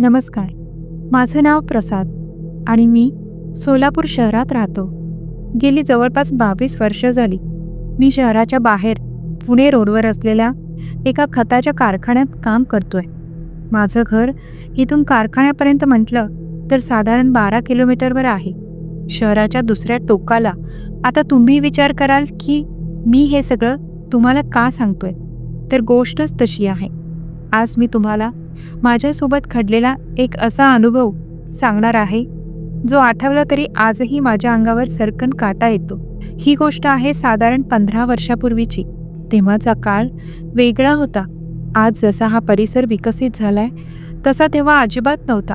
नमस्कार. माझं नाव प्रसाद आणि मी सोलापूर शहरात राहतो. गेली जवळपास बावीस वर्ष झाली. मी शहराच्या बाहेर पुणे रोडवर असलेल्या एका खताच्या कारखान्यात काम करतोय. माझं घर इथून कारखान्यापर्यंत म्हटलं तर साधारण बारा किलोमीटरवर आहे. शहराच्या दुसऱ्या टोकाला आता तुम्ही विचार कराल की मी हे सगळं तुम्हाला का सांगतोय? तर गोष्टच तशी आहे. आज मी तुम्हाला माझ्यासोबत घडलेला एक असा अनुभव सांगणार आहे जो आठवला तरी आजही माझ्या अंगावर सरकन काटा येतो. ही गोष्ट आहे साधारण पंधरा वर्षापूर्वीची. तेव्हाचा काळ वेगळा होता. आज जसा हा परिसर विकसित झालाय तसा तेव्हा अजिबात नव्हता.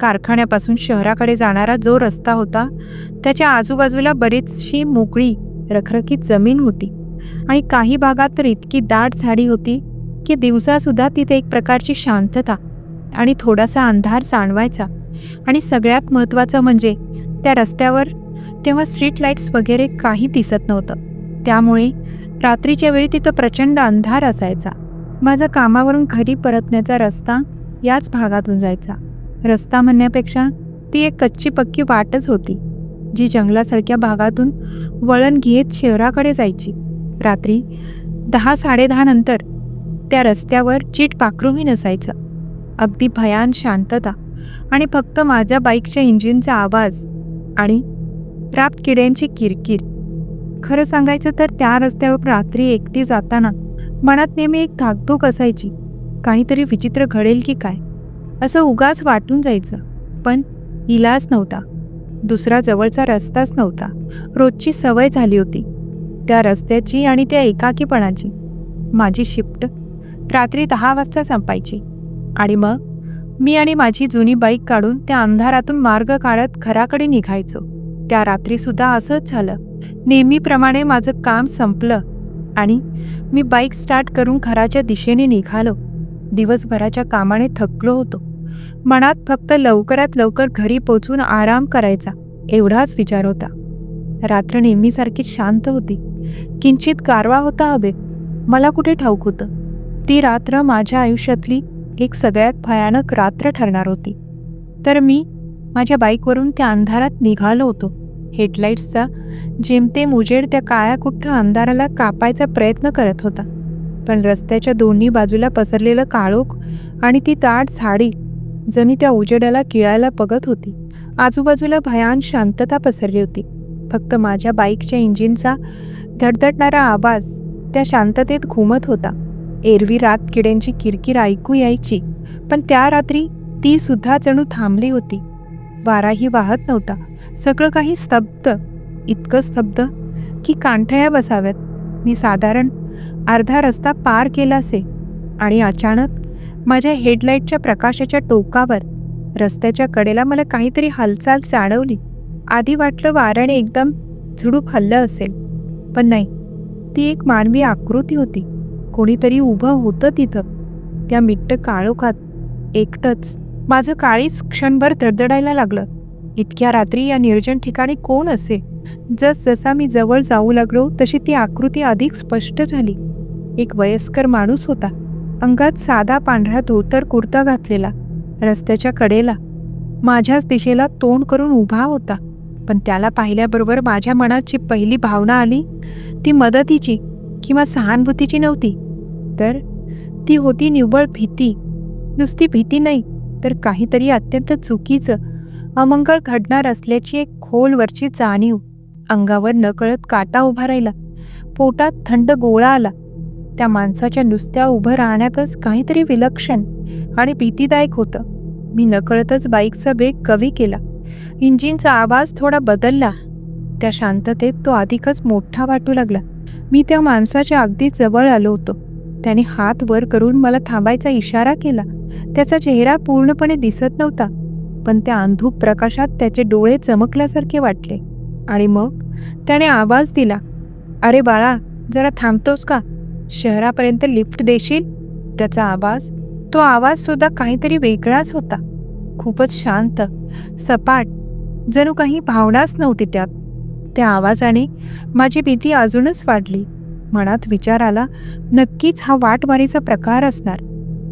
कारखान्यापासून शहराकडे जाणारा जो रस्ता होता त्याच्या आजूबाजूला बरीचशी मोकळी रखरखीत जमीन होती. आणि काही भागात तर इतकी दाट झाडी होती की दिवसासुद्धा तिथे एक प्रकारची शांतता आणि थोडासा अंधार जाणवायचा आणि सगळ्यात महत्त्वाचं म्हणजे त्या रस्त्यावर तेव्हा स्ट्रीट लाईट्स वगैरे काही दिसत नव्हतं. त्यामुळे रात्रीच्या वेळी तिथं प्रचंड अंधार असायचा. माझा कामावरून घरी परतण्याचा रस्ता याच भागातून जायचा. रस्ता म्हणण्यापेक्षा ती एक कच्ची पक्की वाटच होती जी जंगलासारख्या भागातून वळण घेत शहराकडे जायची. रात्री दहा साडेदहा नंतर त्या रस्त्यावर चीट पाखरूही नसायचं. अगदी भयान शांतता आणि फक्त माझ्या बाईकच्या इंजिनचा आवाज आणि राप किड्यांची किरकिर. खरं सांगायचं तर त्या रस्त्यावर रात्री एकटी जाताना मनात नेहमी एक धाकधूक असायची. काहीतरी विचित्र घडेल की काय? असं उगाच वाटून जायचं. पण इलाज नव्हता. दुसरा जवळचा रस्ताच नव्हता. रोजची सवय झाली होती. त्या रस्त्याची आणि त्या एकाकीपणाची. माझी शिफ्ट रात्री दहा वाजता संपायची. आणि मग मी आणि माझी जुनी बाईक काढून त्या अंधारातून मार्ग काढत घराकडे निघायचो. त्या रात्रीसुद्धा असंच झालं. नेहमीप्रमाणे माझं काम संपलं आणि मी बाईक स्टार्ट करून घराच्या दिशेने निघालो. दिवसभराच्या कामाने थकलो होतो. मनात फक्त लवकरात लवकर घरी पोचून आराम करायचा एवढाच विचार होता. रात्र नेहमीसारखी शांत होती. किंचित गारवा होता हवे मला कुठे ठाऊक होतं? ती रात्र माझ्या आयुष्यातली एक सगळ्यात भयानक रात्र ठरणार होती. तर मी माझ्या बाईकवरून त्या अंधारात निघालो होतो. हेडलाईट्सचा जेमतेम उजेड त्या काळ्या कुठ्ठ अंधाराला कापायचा प्रयत्न करत होता. पण रस्त्याच्या दोन्ही बाजूला पसरलेलं काळोख आणि ती ताट झाडी जणी त्या उजेडाला किळायला बघत होती. आजूबाजूला भयान शांतता पसरली होती. फक्त माझ्या बाईकच्या इंजिनचा धडधडणारा आवाज त्या शांततेत घुमत होता. एरवी रात किड्यांची किरकिर ऐकू यायची. पण त्या रात्री ती सुद्धा जणू थांबली होती. वाराही वाहत नव्हता. सगळं काही स्तब्ध. इतकं स्तब्ध की कांठळ्या बसाव्यात. मी साधारण अर्धा रस्ता पार केला असे. आणि अचानक माझ्या हेडलाईटच्या प्रकाशाच्या टोकावर रस्त्याच्या कडेला मला काहीतरी हालचाल जाणवली. आधी वाटलं वाऱ्याने एकदम झुडूप हल्लं असेल. पण नाही ती एक मानवी आकृती होती. कोणीतरी उभं होतं तिथं. त्या मिट्ट काळोखात एकटंच. माझं काळीच क्षणभर दडदडायला लागलं. इतक्या रात्री या निर्जन ठिकाणी कोण असे? जस जसा मी जवळ जाऊ लागलो तशी ती आकृती अधिक स्पष्ट झाली. एक वयस्कर माणूस होता. अंगात साधा पांढरा धोतर कुर्ता घातलेला. रस्त्याच्या कडेला. माझ्याच दिशेला तोंड करून उभा होता. पण त्याला पाहिल्याबरोबर माझ्या मनात जी पहिली भावना आली. ती मदतीची. किंवा सहानुभूतीची नव्हती. तर ती होती निव्वळ भीती. नुसती भीती नाही तर काहीतरी अत्यंत चुकीचं अमंगळ घडणार असल्याची एक खोलवरची जाणीव. अंगावर नकळत काटा उभा राहिला. पोटात थंड गोळा आला. त्या माणसाच्या नुसत्या उभं राहण्यातच काहीतरी विलक्षण आणि भीतीदायक होतं. मी नकळतच बाईकचा बेग कमी केला. इंजिनचा आवाज थोडा बदलला. त्या शांततेत तो अधिकच मोठा वाटू लागला. मी त्या माणसाच्या अगदी जवळ आलो होतो. त्याने हात वर करून मला थांबायचा इशारा केला. त्याचा चेहरा पूर्णपणे दिसत नव्हता पण त्या अंधूप प्रकाशात त्याचे डोळे चमकल्यासारखे वाटले. आणि मग त्याने आवाज दिला अरे बाळा जरा थांबतोस का? शहरापर्यंत लिफ्ट देशील? त्याचा आवाज तो आवाजसुद्धा काहीतरी वेगळाच होता. खूपच शांत सपाट जणू काही भावनाच नव्हती त्यात. त्या आवाजाने माझी भीती अजूनच वाढली. मनात विचार आला नक्कीच हा वाटवारीचा प्रकार असणार.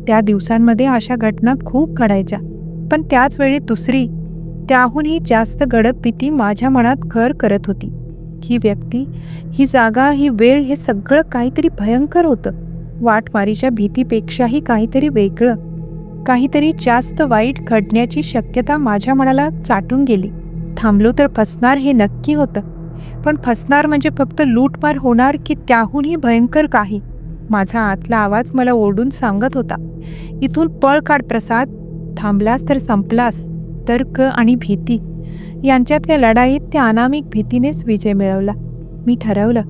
त्या दिवसांमध्ये अशा घटना खूप घडायच्या. पण त्याच वेळी दुसरी त्याहूनही जास्त गडप भीती माझ्या मनात घर करत होती. ही व्यक्ती ही जागा ही वेळ हे सगळं काहीतरी भयंकर होतं. वाटमारीच्या भीतीपेक्षाही काहीतरी वेगळं. काहीतरी जास्त वाईट घडण्याची शक्यता माझ्या मनाला चाटून गेली. थांबलो तर फसणार हे नक्की होतं. पण फसणार म्हणजे फक्त लूटमार होणार की त्याहूनही भयंकर काही? माझा आतला आवाज मला ओढून सांगत होता. इथून पळ काढ प्रसाद. थांबलास तर संपलास. तर्क आणि भीती. यांच्यातल्या लढाईत त्या अनामिक भीतीनेच विजय मिळवला. मी ठरवलं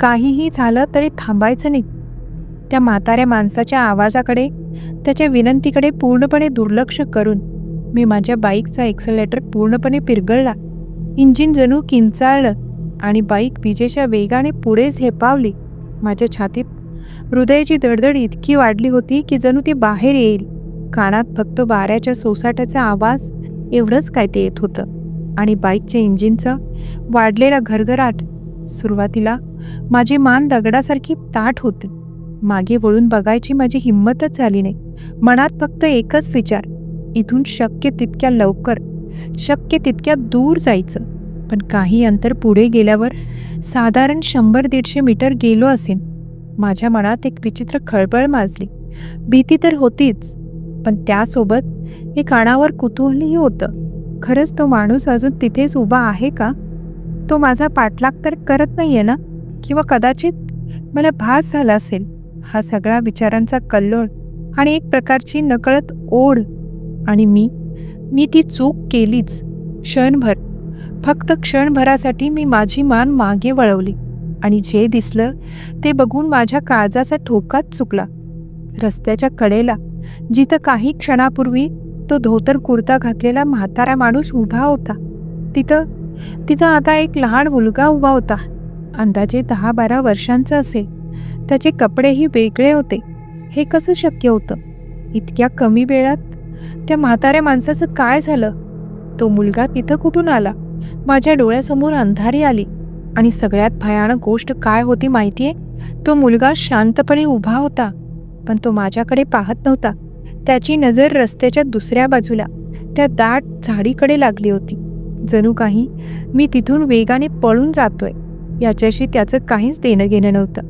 काहीही झालं तरी थांबायचं नाही. त्या म्हाताऱ्या माणसाच्या आवाजाकडे त्याच्या विनंतीकडे पूर्णपणे दुर्लक्ष करून मी माझ्या बाईकचा एक्सलेटर पूर्णपणे पिरगळला. इंजिन जणू किंचाळलं आणि बाईक विजेच्या वेगाने पुढे झेपावली. माझ्या छातीत हृदयाची दडदड इतकी वाढली होती की जणू ती बाहेर येईल. कानात फक्त वाऱ्याच्या सोसाट्याचा आवाज एवढंच काय ते येत होतं. आणि बाईकच्या इंजिनचं वाढलेला घरघराट. सुरुवातीला माझी मान दगडासारखी ताठ होती. मागे वळून बघायची माझी हिंमतच झाली नाही. मनात फक्त एकच विचार. इथून शक्य तितक्या लवकर शक्य तितक्या दूर जायचं. पण काही अंतर पुढे गेल्यावर साधारण शंभर दीडशे मीटर गेलो असेन. माझ्या मनात एक विचित्र खळबळ माजली. भीती तर होतीच पण त्यासोबत मी कानावर कुतूहलही होतं. खरंच तो माणूस अजून तिथेच उभा आहे का? तो माझा पाठलाग तर करत नाही आहे ना? किंवा कदाचित मला भास झाला असेल? हा सगळा विचारांचा कल्लोळ आणि एक प्रकारची नकळत ओढ आणि मी मी ती चूक केलीच. क्षणभर फक्त क्षणभरासाठी मी माझी मान मागे वळवली आणि जे दिसलं ते बघून माझ्या काळजाचा ठोकाच चुकला. रस्त्याच्या कडेला जिथं काही क्षणापूर्वी तो धोतर कुर्ता घातलेला म्हातारा माणूस उभा होता तिथं तिथं आता एक लहान मुलगा उभा होता. अंदाजे दहा बारा वर्षांचा असेल. त्याचे कपडेही वेगळे होते. हे कसं शक्य होतं? इतक्या कमी वेळात त्या म्हाताऱ्या माणसाचं काय झालं? तो मुलगा तिथं कुठून आला? माझ्या डोळ्यासमोर अंधारी आली. आणि सगळ्यात भयानक गोष्ट काय होती माहितीये? तो मुलगा शांतपणे उभा होता पण तो माझ्याकडे पाहत नव्हता. त्याची नजर रस्त्याच्या दुसऱ्या बाजूला त्या दाट झाडीकडे लागली होती. जणू काही मी तिथून वेगाने पळून जातोय. याच्याशी त्याचं काहीच देणं घेणं नव्हतं.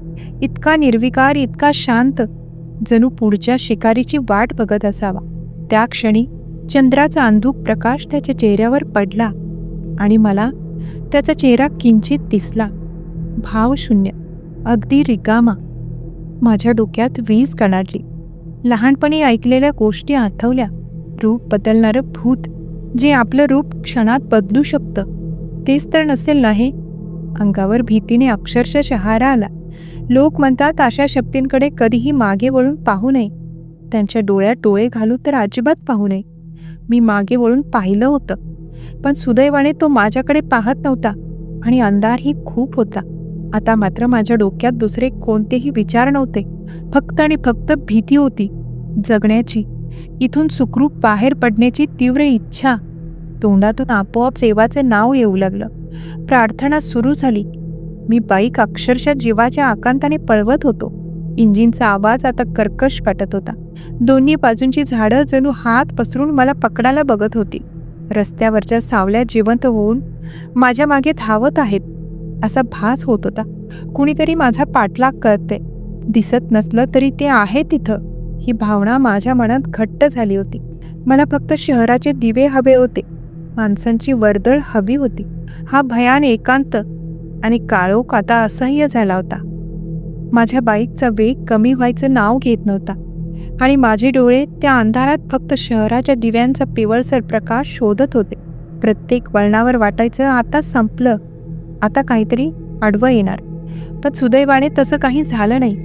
इतका निर्विकार इतका शांत. जणू पुढच्या शिकारीची वाट बघत असावा. त्या क्षणी चंद्राचा अंधूक प्रकाश त्याच्या चेहऱ्यावर पडला आणि मला त्याचा चेहरा किंचित दिसला. भावशून्य अगदी रिकामा. माझ्या डोक्यात वीज कणाडली. लहानपणी ऐकलेल्या गोष्टी आठवल्या. रूप बदलणारं भूत जे आपलं रूप क्षणात बदलू शकतं. तेच तर नसेल ना हे अंगावर भीतीने अक्षरशः शहारा आला. लोक म्हणतात अशा शक्तींकडे कधीही मागे वळून पाहू नये. त्यांच्या डोळ्यात डोळे घालू तर अजिबात पाहू नये. मी मागे वळून पाहिलं होतं पण सुदैवाने तो माझ्याकडे पाहत नव्हता आणि अंधारही खूप होता. आता मात्र माझ्या डोक्यात दुसरे कोणतेही विचार नव्हते. फक्त आणि फक्त भीती होती जगण्याची. इथून सुखरूप बाहेर पडण्याची तीव्र इच्छा. तोंडातून आपोआप सेवाचे नाव येऊ लागलं. प्रार्थना सुरू झाली. मी बाईक अक्षरशः जीवाच्या आकांताने पळवत होतो. इंजिनचा आवाज आता कर्कश वाटत होता. दोन्ही बाजूंची झाडं जणू हात पसरून मला पकडायला बघत होती. रस्त्यावरच्या सावल्या जिवंत होऊन माझ्या मागे धावत आहेत असा भास होत होता. कुणीतरी माझा पाठलाग करते दिसत नसलं तरी ते आहे तिथं. ही भावना माझ्या मनात घट्ट झाली होती. मला फक्त शहराचे दिवे हवे होते. माणसांची वर्दळ हवी होती. हा भयान एकांत आणि काळोख आता असह्य झाला होता. माझ्या बाईकचा वेग कमी व्हायचं नाव घेत नव्हता. आणि माझे डोळे त्या अंधारात फक्त शहराच्या दिव्यांचा पिवळसर प्रकाश शोधत होते. प्रत्येक वळणावर वाटायचं आता संपलं. आता काहीतरी आडवं येणार. पण सुदैवाने तसं काही झालं नाही.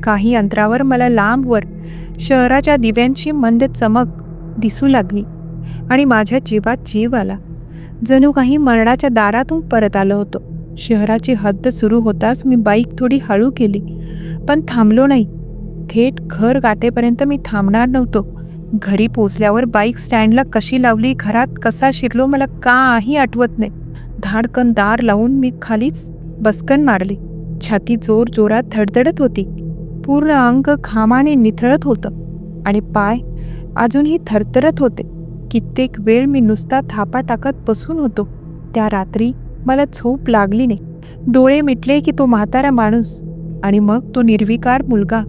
काही अंतरावर मला लांबवर शहराच्या दिव्यांची मंद चमक दिसू लागली. आणि माझ्या जीवात जीव आला. जणू काही मरणाच्या दारातून परत आलो होतो. शहराची हद्द सुरू होताच मी बाईक थोडी हळू केली पण थांबलो नाही. थेट घर गाठेपर्यंत मी थांबणार नव्हतो. घरी पोचल्यावर बाईक स्टँडला कशी लावली घरात कसा शिरलो मला काही आठवत नाही. धाडकन दार लावून मी खालीच बसकन मारली. छाती जोर जोरात धडधडत होती. पूर्ण अंग घामाने निथळत होतं आणि पाय अजूनही थरथरत होते. कित्येक वेळ मी नुसता थापा टाकत बसून होतो. त्या रात्री मला झोप लागली नाही. डोळे मिटले की तो म्हातारा माणूस आणि मग तो निर्विकार मुलगा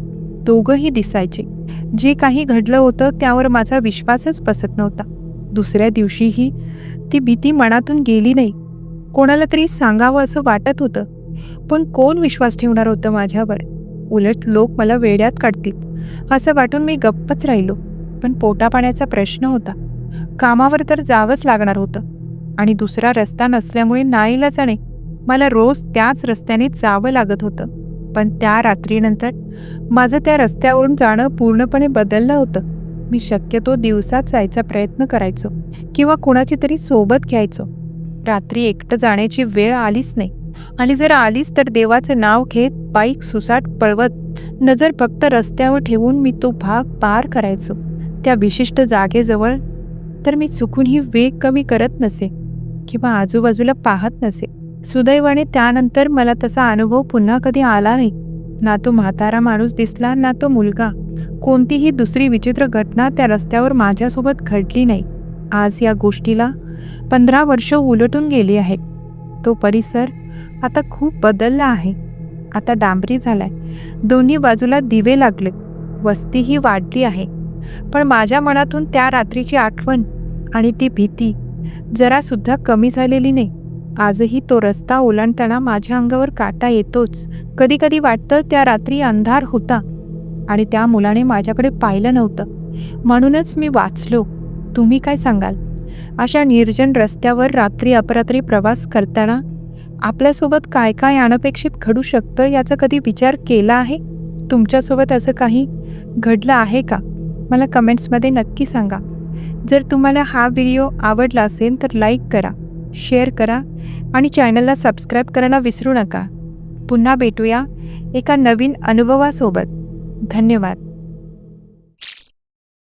दोघंही दिसायचे. जे काही घडलं होतं त्यावर माझा विश्वासच बसत नव्हता. दुसऱ्या दिवशीही ती भीती मनातून गेली नाही. कोणाला तरी सांगावं असं वाटत होतं पण कोण विश्वास ठेवणार होतं माझ्यावर? उलट लोक मला वेड्यात काढतील असं वाटून मी गप्पच राहिलो. पण पोटापाण्याचा प्रश्न होता. कामावर तर जावंच लागणार होतं. आणि दुसरा रस्ता नसल्यामुळे नाईलाजाने मला रोज त्याच रस्त्याने जावं लागत होतं. पण त्या रात्रीनंतर माझं त्या रस्त्यावरून जाणं पूर्णपणे बदललं होतं. मी शक्यतो दिवसात जायचा प्रयत्न करायचो किंवा कुणाची तरी सोबत घ्यायचो. रात्री एकटं जाण्याची वेळ आलीच नाही. आणि जर आलीच तर देवाचं नाव घेत बाईक सुसाट पळवत नजर फक्त रस्त्यावर ठेवून मी तो भाग पार करायचो. त्या विशिष्ट जागेजवळ तर मी चुकूनही वेग कमी करत नसे. किंवा आजूबाजूला पाहत नसे. सुदैवाने त्यानंतर मला तसा अनुभव पुन्हा कधी आला नाही. ना तो म्हातारा माणूस दिसला ना तो मुलगा. कोणतीही दुसरी विचित्र घटना त्या रस्त्यावर माझ्यासोबत घडली नाही. आज या गोष्टीला पंधरा वर्ष उलटून गेली आहे तो परिसर आता खूप बदलला आहे. आता डांबरी झालाय. दोन्ही बाजूला दिवे लागले. वस्तीही वाढली आहे. पण माझ्या मनातून त्या रात्रीची आठवण आणि ती भीती जरासुद्धा कमी झालेली नाही. आजही तो रस्ता ओलांडताना माझ्या अंगावर काटा येतोच. कधी कधी वाटतं त्या रात्री अंधार होता आणि त्या मुलाने माझ्याकडे पाहिलं नव्हतं. म्हणूनच मी वाचलो. तुम्ही काय सांगाल? अशा निर्जन रस्त्यावर रात्री अपरात्री प्रवास करताना आपल्यासोबत काय काय अनपेक्षित घडू शकतं याचा कधी विचार केला आहे? तुमच्यासोबत असं काही घडलं आहे का? मला कमेंट्समध्ये नक्की सांगा. जर तुम्हाला हा व्हिडिओ आवडला असेल तर लाईक करा शेअर करा आणि चॅनलला सबस्क्राईब करायला विसरू नका. पुन्हा भेटूया एका नवीन अनुभवासोबत. धन्यवाद.